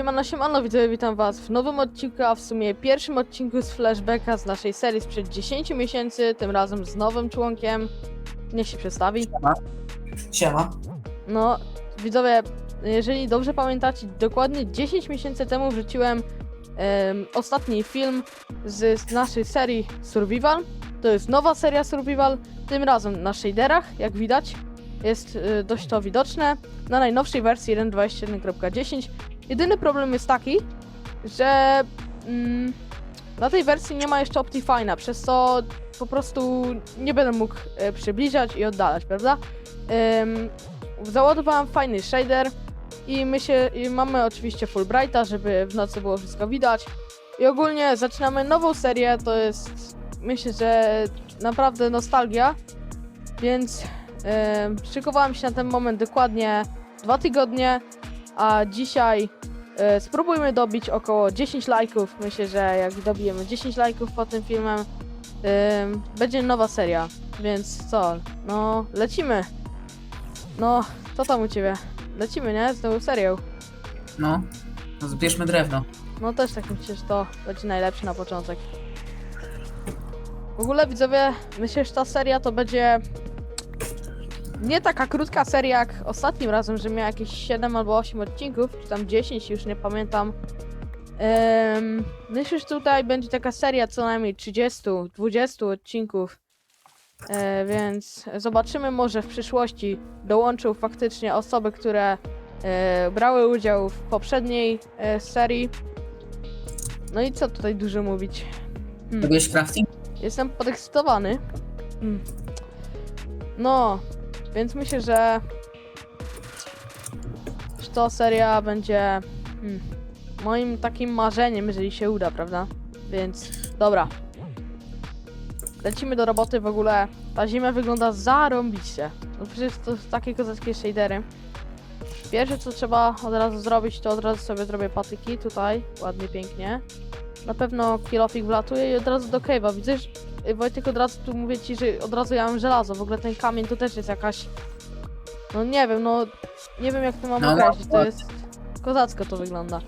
Siemano, siemano, widzowie, witam was w nowym odcinku, a w sumie pierwszym odcinku z flashbacka z naszej serii sprzed 10 miesięcy, tym razem z nowym członkiem. Niech się przedstawi. Siema. No, widzowie, jeżeli dobrze pamiętacie, dokładnie 10 miesięcy temu wrzuciłem em, ostatni film z, z naszej serii Survival. To jest nowa seria Survival, tym razem na shaderach, jak widać. Jest y, dość to widoczne. Na najnowszej wersji 1.21.10. Jedyny problem jest taki, że mm, na tej wersji nie ma jeszcze Optifine'a, przez co po prostu nie będę mógł e, przybliżać i oddalać, prawda? Ym, załadowałem fajny shader i my się, i mamy oczywiście Fulbrighta, żeby w nocy było wszystko widać. I ogólnie zaczynamy nową serię, to jest myślę, że naprawdę nostalgia, więc ym, szykowałem się na ten moment dokładnie dwa tygodnie, a dzisiaj e, spróbujmy dobić około 10 lajków. Myślę, że jak dobijemy 10 lajków pod tym filmem, będzie nowa seria. Więc co? No, lecimy. No, co tam u ciebie? Lecimy, nie? Z nową serią. No. no zbierzmy drewno. No też tak myślę, że to będzie najlepszy na początek. W ogóle widzowie, myślę, że ta seria to będzie nie taka krótka seria jak ostatnim razem, że miała jakieś 7 albo 8 odcinków, czy tam 10, już nie pamiętam. Em, myślę, że tutaj będzie taka seria co najmniej 30, 20 odcinków. E, więc zobaczymy, może w przyszłości dołączą faktycznie osoby, które e, brały udział w poprzedniej e, serii. No i co tutaj dużo mówić? Hmm. Robisz crafting? Jestem podekscytowany. Hmm. No, więc myślę, że ta seria będzie hmm, moim takim marzeniem, jeżeli się uda, prawda? Więc dobra. Lecimy do roboty w ogóle. Ta ziemia wygląda zarąbiście. No przecież to takie kozackie shadery. Pierwsze co trzeba od razu zrobić, to od razu sobie zrobię patyki tutaj, ładnie, pięknie. Na pewno kilofik wlatuje i od razu do cave'a. Y, Wojtek od razu tu mówię ci, że od razu ja mam żelazo. W ogóle ten kamień to też jest jakaś. No nie wiem, no nie wiem jak to mam No, określić. To no. jest. Kozacko to wygląda.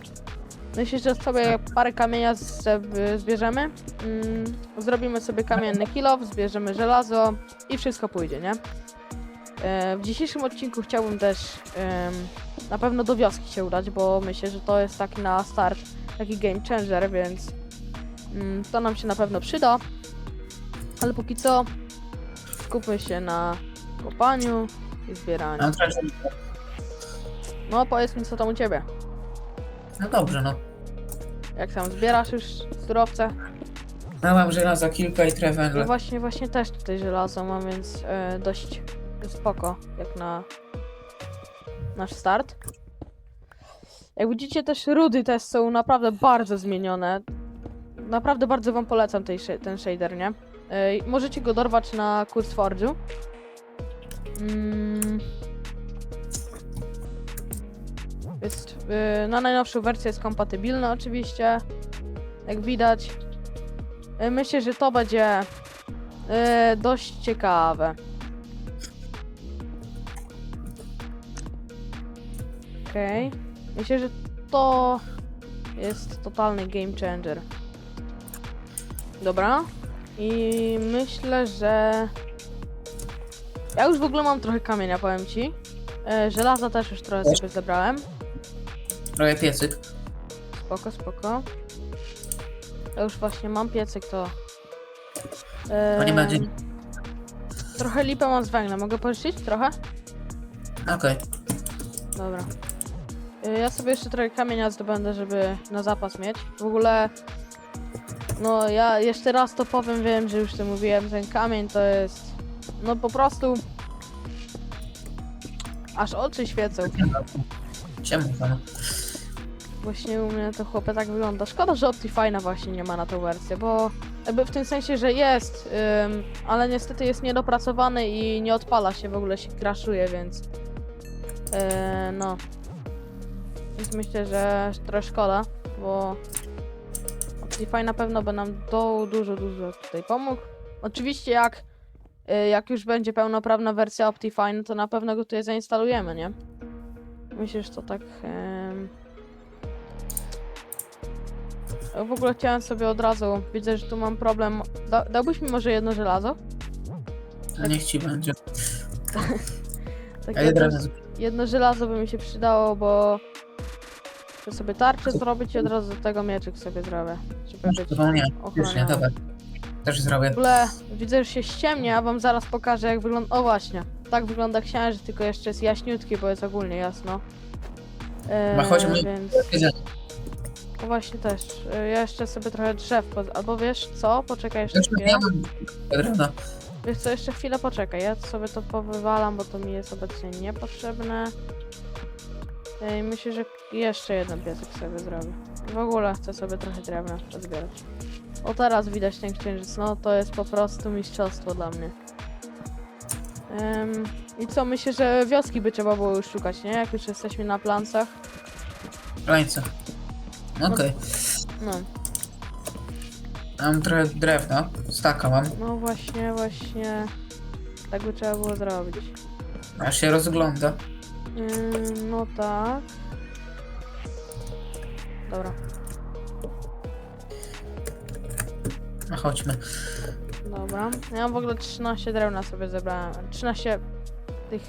Myślę, że sobie parę kamienia z- zbierzemy. Mm, zrobimy sobie kamienny kilof, zbierzemy żelazo i wszystko pójdzie, nie? E, w dzisiejszym odcinku chciałbym też em, na pewno do wioski się udać, bo myślę, że to jest taki na start taki game changer, więc mm, to nam się na pewno przyda. Ale póki co skupmy się na kopaniu i zbieraniu. No, No powiedz mi co tam u ciebie. no dobrze, no. Jak tam zbierasz już surowce? No mam żelaza kilka i trochę No węgla. właśnie, właśnie też tutaj żelazo mam, więc e, dość spoko, jak na nasz start. Jak widzicie też rudy też są naprawdę bardzo zmienione. Naprawdę bardzo wam polecam tej, ten shader, nie? Możecie go dorwać na kurs Forge'u. Mm. Jest, y, na najnowszą wersję jest kompatybilny oczywiście. Jak widać. Y, Myślę, że to będzie y, dość ciekawe. Okej. Myślę, że to jest totalny game changer. Dobra. I myślę, że. Ja już w ogóle mam trochę kamienia, powiem ci. E, żelaza też już trochę sobie zebrałem. Trochę piecyk. Spoko, spoko. Ja już właśnie mam piecyk, to... E, To nie będzie- Trochę lipę mam z węglem, mogę pożyczyć trochę? Okej. Dobra. E, Ja sobie jeszcze trochę kamienia zdobędę, żeby na zapas mieć. W ogóle... No, ja jeszcze raz to powiem, wiem, że już to mówiłem, ten kamień to jest... No po prostu... Aż oczy świecą. Czemu to? Właśnie u mnie to chłopie tak wygląda. Szkoda, że Optifine'a właśnie nie ma na tą wersję, bo jakby w tym sensie, że jest, ym, ale niestety jest niedopracowany i nie odpala się, w ogóle się crashuje, więc yy, no. Więc myślę, że trochę szkoda, bo Optifine na pewno by nam do, dużo, dużo tutaj pomógł. Oczywiście jak, yy, jak już będzie pełnoprawna wersja Optifine, to na pewno go tutaj zainstalujemy, nie? Myślę, że to tak... Ja w ogóle chciałem sobie od razu. Widzę, że tu mam problem. Da, dałbyś mi może jedno żelazo? Niech ci będzie. Tak jedno... jedno żelazo by mi się przydało, bo chcę sobie tarczę zrobić i od razu do tego mieczyk sobie zrobię. Żeby być To nie, już nie, ochroniony. dobra. Też zrobię. W ogóle widzę, że się ściemnia, a wam zaraz pokażę jak wygląda... O właśnie, tak wygląda księżyc, tylko jeszcze jest jaśniutki, bo jest ogólnie jasno. Eee, Ma chodźmy- więc... No właśnie też. E, Ja jeszcze sobie trochę drzew, poz... albo wiesz co? Poczekaj jeszcze Już chwilę. Wiesz co, jeszcze chwilę poczekaj, ja sobie to powywalam, bo to mi jest obecnie niepotrzebne. I myślę, że jeszcze jeden piesek sobie zrobię. W ogóle chcę sobie trochę drewna pozbierać. O teraz widać ten księżyc, no to jest po prostu mistrzostwo dla mnie. Em, I co, myślę, że wioski by trzeba było już szukać, nie? Jak już jesteśmy na plancach. Krańce. Okej. No, Mam trochę drewna. Staka mam. no właśnie, właśnie. Tak by trzeba było zrobić. Aż się rozgląda. Ym, no tak. Dobra, No chodźmy. dobra. Ja w ogóle 13 drewna sobie zebrałem. 13 tych.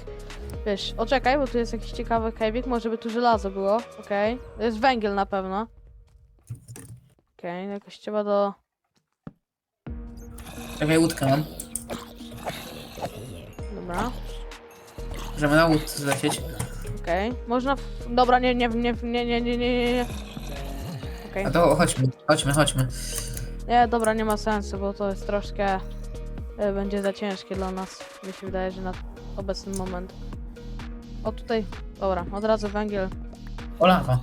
Wiesz, oczekaj, bo tu jest jakiś ciekawy kajwik, może by tu żelazo było. Okej. To jest węgiel na pewno. Okej, jakoś trzeba do. Czekaj, łódkę mam. Dobra. Możemy na łódce zlecieć. Okej. Można. W... Dobra, nie, nie, nie, nie, nie, nie, nie, nie, nie. Okej. A to chodźmy, chodźmy, chodźmy. Nie, dobra, nie ma sensu, bo to jest troszkę. e, Będzie za ciężkie dla nas. Mi się wydaje, że na obecny moment. O tutaj. Dobra, od razu węgiel. O lawa.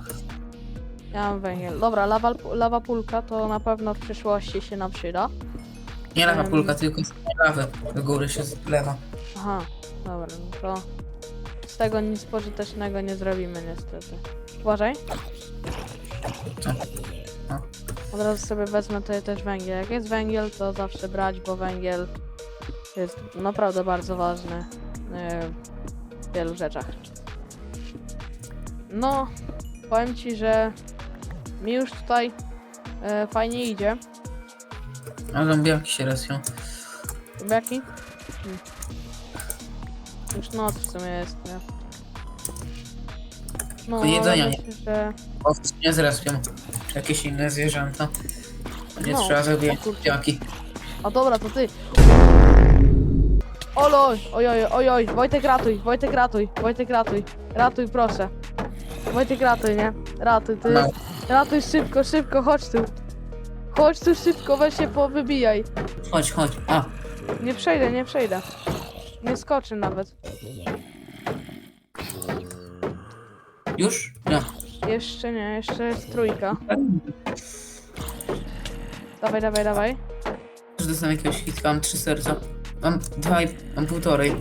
Ja mam węgiel. Dobra, lawa, lawa pulka to na pewno w przyszłości się nam przyda. Nie lawa Em. pulka, tylko z lawy. Do góry się zlewa. Aha, dobra, no to z tego nic pożytecznego nie zrobimy niestety. Uważaj. Co? A. Od razu sobie wezmę tutaj też węgiel. Jak jest węgiel, to zawsze brać, bo węgiel jest naprawdę bardzo ważny e, w wielu rzeczach. No, powiem ci, że mi już tutaj e, fajnie idzie. A zombiaki się respią. Zombiaki? Hmm. Już noc w sumie jest, nie? No, To jedzenia nie- myślę, że... O, nie zrespią. Jakieś inne zwierzęta. Nie No, trzeba zabijać o kurczę. A dobra, to ty. Oloj, ojoj, ojoj, Wojtek ratuj, Wojtek ratuj, Wojtek ratuj, ratuj proszę. Wojtek ratuj, nie? Ratuj, ty. No. Ratuj szybko, szybko, chodź tu. Chodź tu szybko, weź się powybijaj. Chodź, chodź. A, Nie przejdę, nie przejdę. Nie skoczy nawet. już? Nie. Jeszcze nie, jeszcze jest trójka. Dawaj, dawaj, dawaj. Już dostanę jakiegoś hitka, mam trzy serca. Mam dwa i... mam półtorej.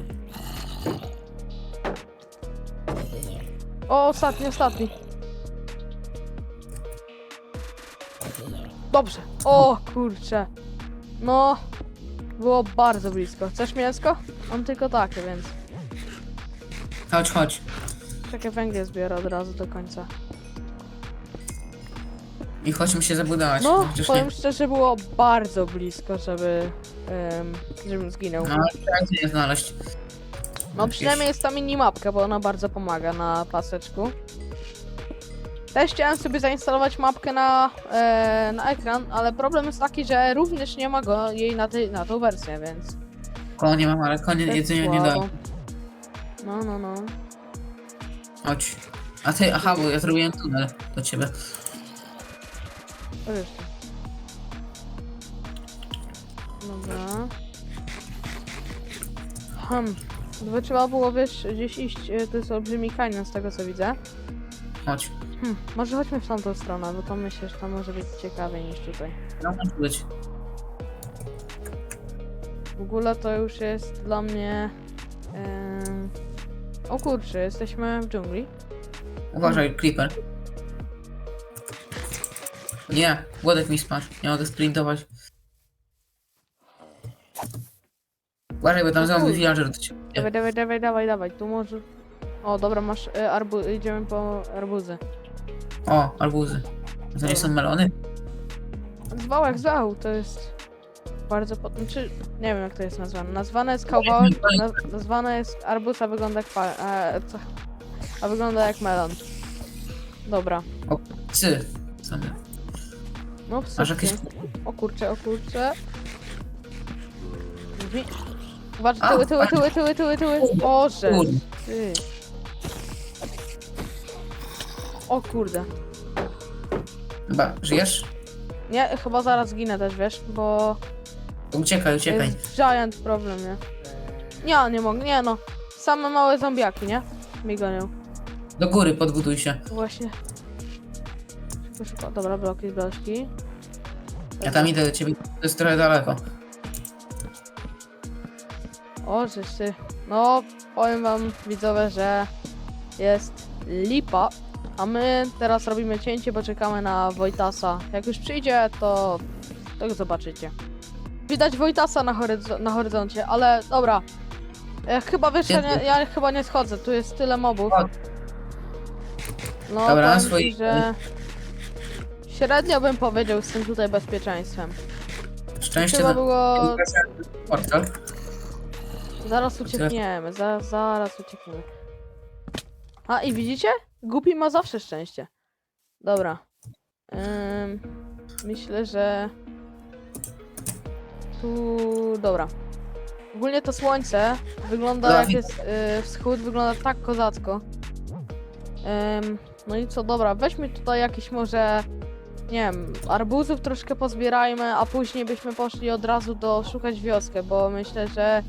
O, ostatni, ostatni. Dobrze. O, kurczę. No, było bardzo blisko. Chcesz mięsko? Mam tylko takie, więc Chodź, chodź. czekaj, węgiel zbiorę od razu do końca. I chodźmy się zabudować. No, Chociaż powiem nie. szczerze, było bardzo blisko, żeby, em, żebym zginął. No, trzeba gdzie nie znaleźć. No przynajmniej jest ta minimapka, bo ona bardzo pomaga na paseczku. Też chciałem sobie zainstalować mapkę na, e, na ekran, ale problem jest taki, że również nie ma go jej na, tej, na tą wersję, więc... Konie mam, ale konie jedzenia nie słabo. No, no, no. Chodź. A ty, aha, bo ja zrobiłem tunel do ciebie. Już. Dobra. Hmm. Gdyby trzeba było, wiesz, gdzieś iść, e, to jest olbrzymi kanion z tego co widzę. Chodź. Hmm. Może chodźmy w tamtą stronę, bo to myślę, że tam może być ciekawiej niż tutaj. No, może być. W ogóle to już jest dla mnie. em, O kurczę, jesteśmy w dżungli. Uważaj, creeper. Nie, głodek mi spadł. Nie mogę sprintować. Uważaj, bo tam zombie villager do ciebie. Dawaj, dawaj, dawaj, dawaj, dawaj, tu może. O, dobra, masz e, arbu... idziemy po arbuzy. O, arbuzy. To nie są melony? Zwał jak zwał, to jest bardzo... Po... Znaczy, nie wiem jak to jest nazwane. Nazwane jest kawałek, naz nazwane jest arbuz, a wygląda jak pa... E, co? A wygląda jak melon. Dobra. Psy. Same. No Masz jakieś... psy. O kurcze, o kurcze. Drzwi. Zobacz, A, tyły, tyły, tyły, tyły, tyły, tyły. Boże. Kurde. Ty. O kurde. Chyba, żyjesz? Nie, chyba zaraz zginę też, wiesz, bo Uciekaj, uciekaj. jest giant problem, nie? Nie, nie mogę, nie no. Same małe zombiaki, nie? Mi gonią. Do góry podbuduj się. Właśnie. Szybko, szybko. Dobra, bloki, bloczki. Ja tam idę do ciebie, to jest trochę daleko. O, żeś ty. No, powiem wam, widzowie, że jest lipa. A my teraz robimy cięcie, bo czekamy na Wojtasa. Jak już przyjdzie, to, to go zobaczycie. Widać Wojtasa na, horyzo- na horyzoncie, ale dobra. Ja chyba wiesz, ja, nie, ja chyba nie schodzę, tu jest tyle mobów. Chodź. No, Dobra, na powiem ci, swoich- że średnio bym powiedział z tym tutaj bezpieczeństwem. Szczęście Chyba było Portal. Zaraz uciekniemy, za, zaraz uciekniemy. A i widzicie? Głupi ma zawsze szczęście. Dobra. Ym, myślę, że. Tu. Dobra. Ogólnie to słońce wygląda Dobra, jak jest y, wschód, wygląda tak kozacko. Ym, no i co, dobra, weźmy tutaj jakieś może. Nie wiem, arbuzów troszkę pozbierajmy, a później byśmy poszli od razu do szukać wioskę, bo myślę, że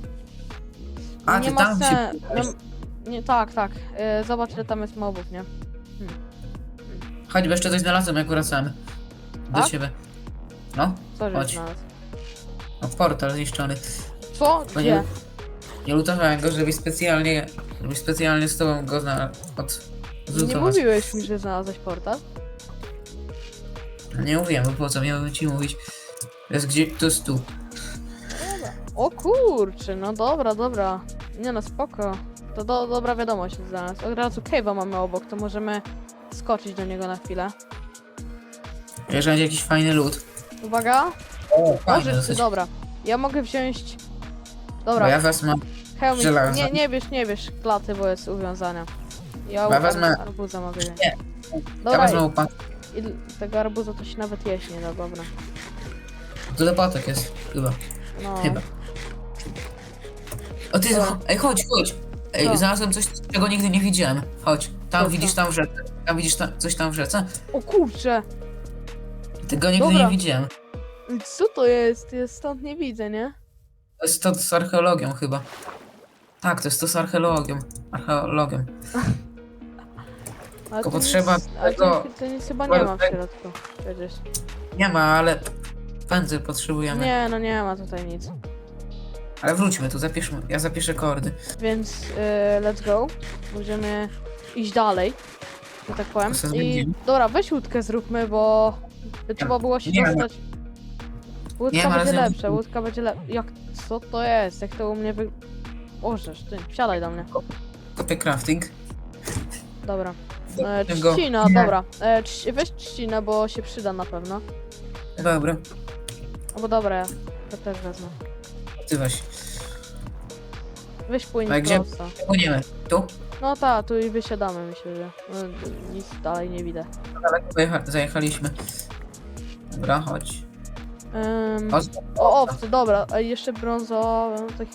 A, nie ty ma tam się... sen... nie, nie, tak, tak. Yy, zobacz ile tam jest mobów, nie? Chodź, bo jeszcze coś znalazłem, jak wracamy. Do Tak? ciebie. No, Co żeś Chodź. znalazł? no, portal zniszczony. Co? Bo Gdzie? nie, nie lutowałem go, żebyś specjalnie, żebyś specjalnie z tobą go zna... od... Nie zlutować. mówiłeś mi, że znalazłeś portal? Nie mówiłem, bo po co miałem ci mówić. To jest gdzie, to jest tu. O kurczę, no dobra, dobra. Nie no, spoko. To do, dobra wiadomość znalazł. Od razu cave'a mamy obok, to możemy skoczyć do niego na chwilę. Jeżeli będzie jakiś fajny lód. Uwaga. O, dosyć. dobra. Ja mogę wziąć... Bo Dobra, ja wezmę, żelazo. Nie, nie bierz, nie bierz klaty, bo jest uwiązania. Ja, Ja wezmę- arbuza mogę wziąć. Nie. ja Dobra, wezmę upa... I tego arbuza to się nawet jeść nie da, dobra. To jest, chyba. No. Chyba. O ty, Dobra. ej chodź, chodź. Ej, Co? znalazłem coś, czego nigdy nie widziałem. Chodź, tam Co, widzisz co? tam w rzece. Tam widzisz tam, coś tam w rzece? O kurczę! Tego nigdy Dobra. nie widziałem. Co to jest? Ja stąd nie widzę, nie? To jest to z archeologią chyba. Tak, to jest to z archeologią. Archeologią. Ale Tylko potrzeba nic, ale tego- to, to nic chyba nie ma w środku. Przecież. Nie ma, ale pędzel potrzebujemy. Nie, no nie ma tutaj nic. Ale wróćmy tu, zapiszmy. Ja zapiszę kordy. Więc y, let's go. Będziemy iść dalej. że tak powiem. To I zmienimy. dobra, weź łódkę zróbmy, bo trzeba było się nie dostać. Łódka Nie ale będzie lepsza, łódka będzie lepsza. Jak co to jest? Jak to u mnie wy. Ożesz, ty, wsiadaj do mnie. Kopię crafting. Dobra. E, Tego- trzcina, Nie. dobra. E, trz- weź trzcinę, bo się przyda na pewno. Dobra, No bo dobra, ja to też wezmę. ty weź. Weź płyń A gdzie- prosto. Płyniemy. Tu? No tak, tu i wysiadamy, myślę, że no, nic dalej nie widzę. Daleko pojecha- zajechaliśmy. Dobra, chodź. Ym, O, o, owce, dobra, a jeszcze brązowe, no tak,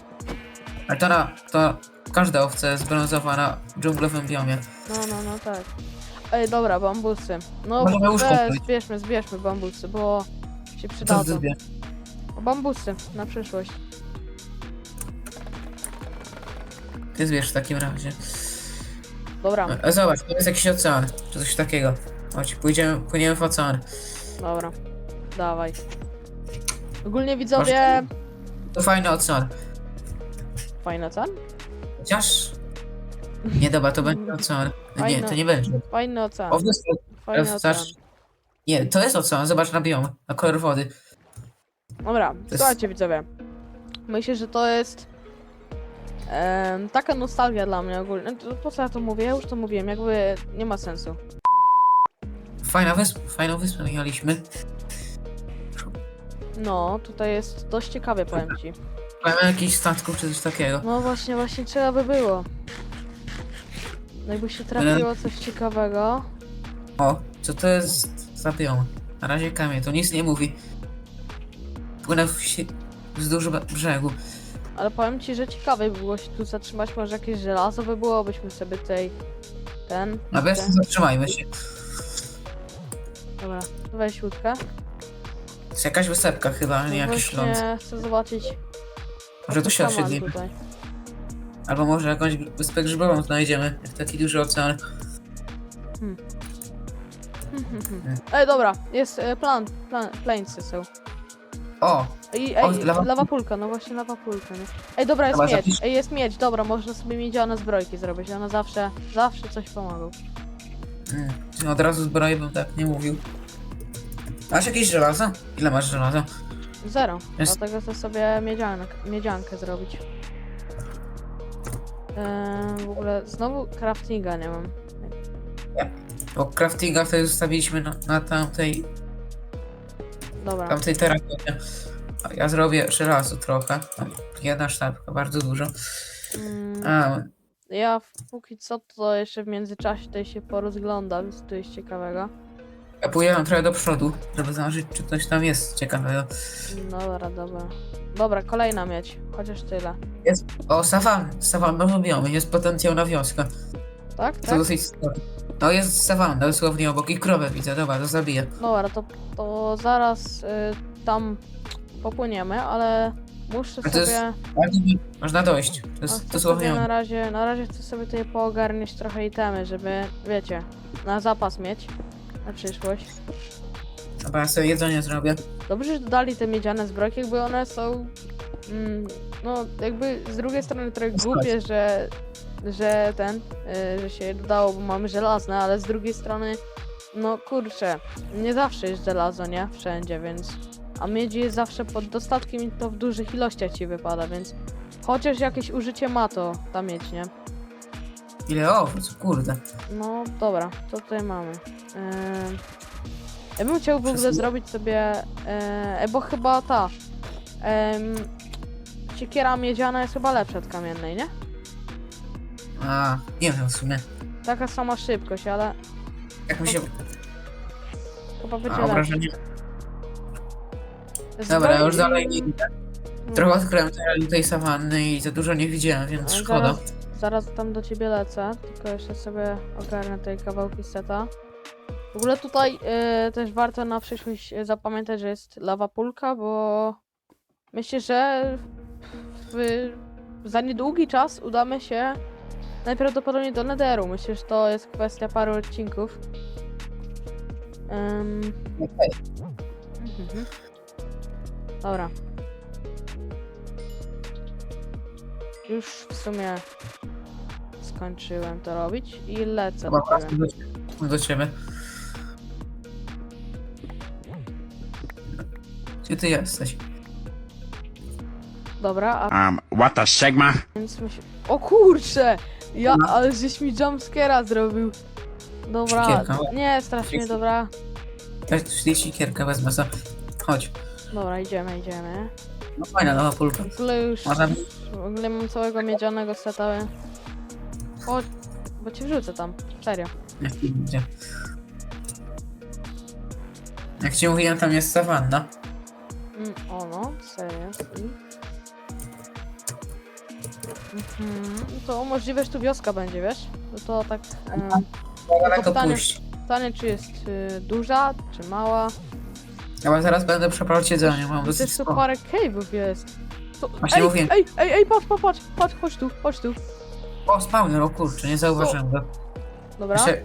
Ale to na... to każda owca jest brązowa na dżunglowym biomie. no, no, no tak. Ej, dobra, bambusy. No, Możemy łóżko weź, zbierzmy, zbierzmy bambusy, bo się Co ty przydadzą. Bambusy, na przyszłość. Ty zbierz w takim razie. Dobra, E, Zobacz, to jest jakiś ocean, czy coś takiego. Chodź, pójdziemy, płyniemy w ocean. dobra, dawaj. Ogólnie widzowie, To fajny ocean. fajny ocean? Chociaż... Nie, dobra, to będzie ocean. Nie, to nie będzie. Fajny ocean, O, wyspa. fajny ocean. Nie, to jest ocean, zobacz na biom, na kolor wody. Dobra, słuchajcie widzowie. Myślę, że to jest em, taka nostalgia dla mnie ogólnie. To Po co ja to mówię? Ja już to mówiłem, jakby nie ma sensu. Fajna wyspa, fajną wyspę mieliśmy. No, tutaj jest dość ciekawie, powiem ci. Mamy jakiś statku czy coś takiego. No właśnie, właśnie trzeba by było. No Jakby się trafiło coś ciekawego. O, co to jest za biom? Na razie kamień, to nic nie mówi. Płynę w si- wzdłuż brzegu. Ale powiem ci, że ciekawie by było się tu zatrzymać, może jakieś żelazo by było, byśmy sobie tutaj ten... A bez ten- zatrzymajmy się. Dobra, weź łódkę. To jest jakaś wysepka chyba, nie No jakiś ląd. właśnie chcę zobaczyć... Może tu się tutaj. Albo może jakąś wyspę grzybową znajdziemy, jak taki duży ocean. Hmm, hmm, hmm. Ej, dobra, jest e, plan, plan, plańcy są. O, I, O, ej, lawa- lawa pulka, no właśnie lawa pulka, nie? Ej, dobra, jest Dobra, miedź, zapisz- ej, jest miedź, dobra, można sobie miedziane zbrojki zrobić, one zawsze, zawsze coś pomogą. mm, od razu zbroję bym tak nie mówił. Masz jakieś żelazo? Ile masz żelaza? Zero, Jest- dlatego chcę sobie miedzianek, miedziankę zrobić. Eee, w ogóle znowu craftinga nie mam. Bo craftinga wtedy zostawiliśmy na, na tamtej, Dobra, tamtej. A Ja zrobię żelazo trochę. Jedna sztabka, bardzo dużo. mm, A, ja póki co to jeszcze w międzyczasie tutaj się porozglądam, co tu jest ciekawego. ja pójdę trochę do przodu, żeby zobaczyć, czy coś tam jest ciekawego. Dobra, dobra. Dobra, kolejna miedź, chociaż tyle. O, sawan, sawannowy biom, jest potencjał na wioskę. Tak, To tak? dosyć. No jest sawanna, dosłownie obok i krowę widzę, dobra, to zabiję. Dobra, to, to zaraz y, tam popłyniemy, ale muszę A to jest- sobie... Bardzo mi- Można dojść, to a jest chcę dosłownie na razie, na razie chcę sobie tutaj poogarniać trochę itemy, żeby, wiecie, na zapas mieć. Na przyszłość. Dobra, ja sobie jedzenie zrobię. Dobrze, że dodali te miedziane zbrojki, jakby one są... Mm, no, jakby z drugiej strony trochę głupie, że, że ten, y, że się dodało, bo mamy żelazne, ale z drugiej strony, no kurczę, nie zawsze jest żelazo, nie? Wszędzie, więc... A miedzi jest zawsze pod dostatkiem i to w dużych ilościach ci wypada, więc... Chociaż jakieś użycie ma to, ta miedź, nie? Ile owoc, kurde. No dobra, co tutaj mamy? Ym, ja bym chciał w ogóle zrobić sobie, e, bo chyba ta em, siekiera miedziana jest chyba lepsza od kamiennej, nie? A, nie wiem w sumie. Taka sama szybkość, ale Jak mi się... chyba będzie A, obrażenie... Dobra, ja już dalej nie idę. no, Trochę odkryłem tej- tej sawanny i za dużo nie widziałem, więc ale szkoda. Zaraz, zaraz tam do ciebie lecę, tylko jeszcze sobie ogarnę tej kawałki seta. W ogóle tutaj e, też warto na przyszłość e, zapamiętać, że jest lawa pulka, bo myślę, że w, za niedługi czas udamy się najprawdopodobniej do Netheru. Myślę, że to jest kwestia paru odcinków. Okej. mhm. Dobra. Już w sumie skończyłem to robić i lecę do Dobra, wracam do ciebie. do ciebie. Gdzie ty jesteś? Dobra, a Um, what the Sigma? więc myślę... O kurcze! Ja, No. ale żeś mi jumpscare'a zrobił. Dobra, nie, strasznie, dobra. Ja tu sikierkę wezmę sobie. Chodź. Dobra, idziemy, idziemy. No fajna nowa pulka. W ogóle już... Można- W ogóle mam całego miedzianego seta. Chodź, bo cię wrzucę tam. Serio. Jak będzie. Jak ci mówiłem, tam jest sawanna. Mm, o no, serio. I... Mhm, to możliwe, że tu wioska będzie, wiesz? No to tak... to pytanie- puść. pytanie, czy jest y, duża, czy mała? Ja zaraz będę przepraszać jedzenie, mam dosyć tu sporo. parę cave'ów jest. To, Właśnie ej, mówiłem. ej, ej, ej, patrz, patrz, patrz, patrz, chodź tu, chodź tu. O, spawner, o kurczę, nie zauważyłem go. Dobra, Jeszcze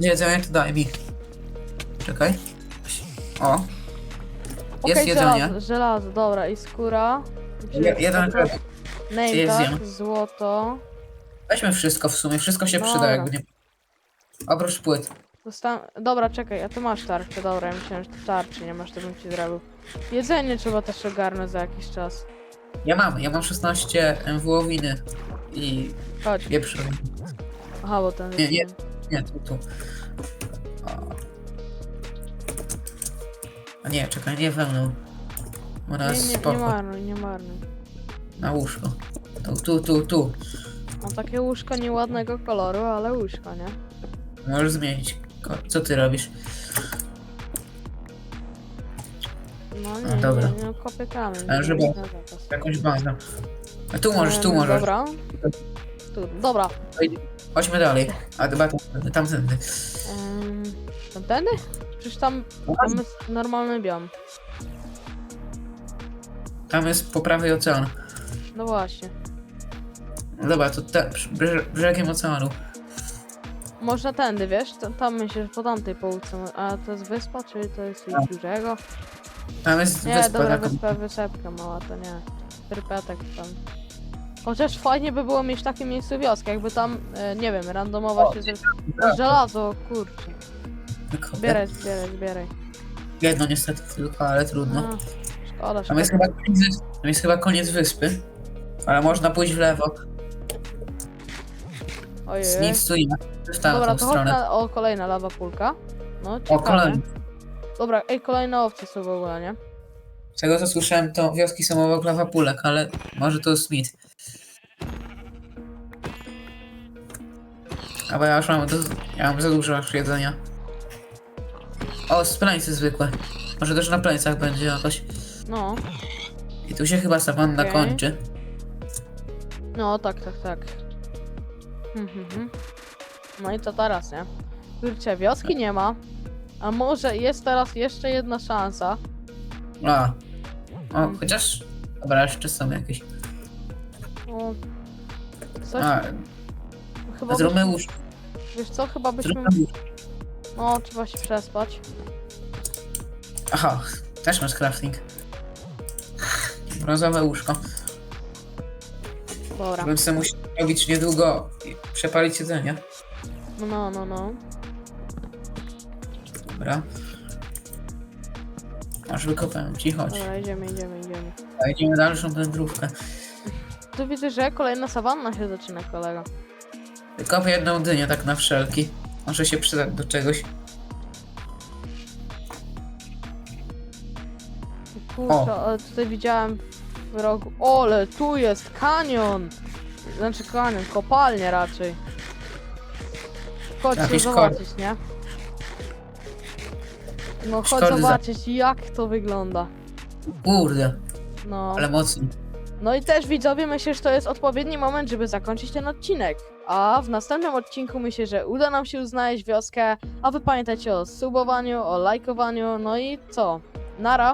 jedzenie, to daj mi. Czekaj. O. Jest okej, jedzenie. żelazo, żelazo, dobra, i skóra. Je, jeden chleb. Name jest tag, zjem. złoto. Weźmy wszystko w sumie, wszystko się przyda, Dobra. jakby nie... Oprócz płyt. Dobra, czekaj, a ty masz tarczę, dobra, ja myślałem, że ty tarczy nie masz, to bym ci zrobił. Jedzenie trzeba też ogarnąć za jakiś czas. Ja mam, ja mam 16 wołowiny i Chodź. wieprzowiny. Aha, bo ten Nie, nie. Nie, tu, tu. O. A nie, czekaj, nie we mną. Ona Nie, nie, nie spoko. marnuj, nie marnuj. Na łóżko. Tu, tu, tu, tu. Mam takie łóżko nieładnego koloru, ale łóżko, nie? Możesz zmienić. Ko- Co ty robisz? No nie, dobra. nie, nie, kopię kamień. Ale żeby żeby- na zapas. Jakąś bazę. A tu możesz, tu Em, możesz. Dobra. Tu, dobra. Chodźmy dalej. A chyba tam, tamtędy. Um, tamtędy? Przecież tam, tam jest normalny biom. Tam jest po prawej ocean. No właśnie. Dobra, to te, brze- brzegiem oceanu. Można tędy, wiesz? Tam, tam myślę, że po tamtej półce. A to jest wyspa, czy to jest coś dużego? Tam jest Nie, wyspa dobra, taka. wyspa, wysepka mała, to nie. Trypetek tam. Chociaż fajnie by było mieć w takim miejscu wioskę, jakby tam, e, nie wiem, randomowo się... Z... O, żelazo, kurczę. Zbieraj, zbieraj, zbieraj. Jedno niestety tylko, ale trudno. No, szkoda, Tam jest, szkoda. chyba koniec, tam jest chyba koniec wyspy. Ale można pójść w lewo. Ojej. Nic tu nie ma. W tamtą Dobra, to chodź stronę. na... O, kolejna lawa kulka. No, O, ciekawe. kolejny. Dobra, ej, kolejne opcje są w ogóle, nie? Z tego co słyszałem, to wioski są obok lawapulek, ale może to Smith. A bo ja już mam, do, ja mam za dużo jedzenia. O, z plańcy zwykłe. Może też na plańcach będzie jakoś. No, I tu się chyba sawanna Okej. kończy. No, tak, tak, tak. Hmm, hmm. No i co teraz, nie? Kurczę, wioski nie ma. A może jest teraz jeszcze jedna szansa. A. O, chociaż... Dobra, jeszcze są jakieś. O, coś, A, chyba zróbmy byśmy, łóżko. wiesz co, chyba byśmy, Zróbmy łóżko. no, trzeba się przespać. Aha, też masz crafting. Brązowe łóżko. Dobra, Bym sobie musiał robić niedługo i przepalić jedzenie. no, no, no, no. Dobra. Masz wykopałem ci, chodź. Dobra, idziemy, idziemy, idziemy. A idziemy dalszą wędrówkę. Tu widzę, że kolejna sawanna się zaczyna, kolega. Wykopię jedną dynię tak na wszelki. Może się przydać do czegoś. Kurczę, ale tutaj widziałem rogu. Ole, tu jest kanion! Znaczy kanion, kopalnia raczej. Chodźcie Jakieś zobaczyć, nie? No chodź za- zobaczyć jak to wygląda. Kurde, No. ale mocno. no i też widzowie, myślę, że to jest odpowiedni moment, żeby zakończyć ten odcinek. A w następnym odcinku myślę, że uda nam się znaleźć wioskę. A wy pamiętajcie o subowaniu, o lajkowaniu, no i co? Nara!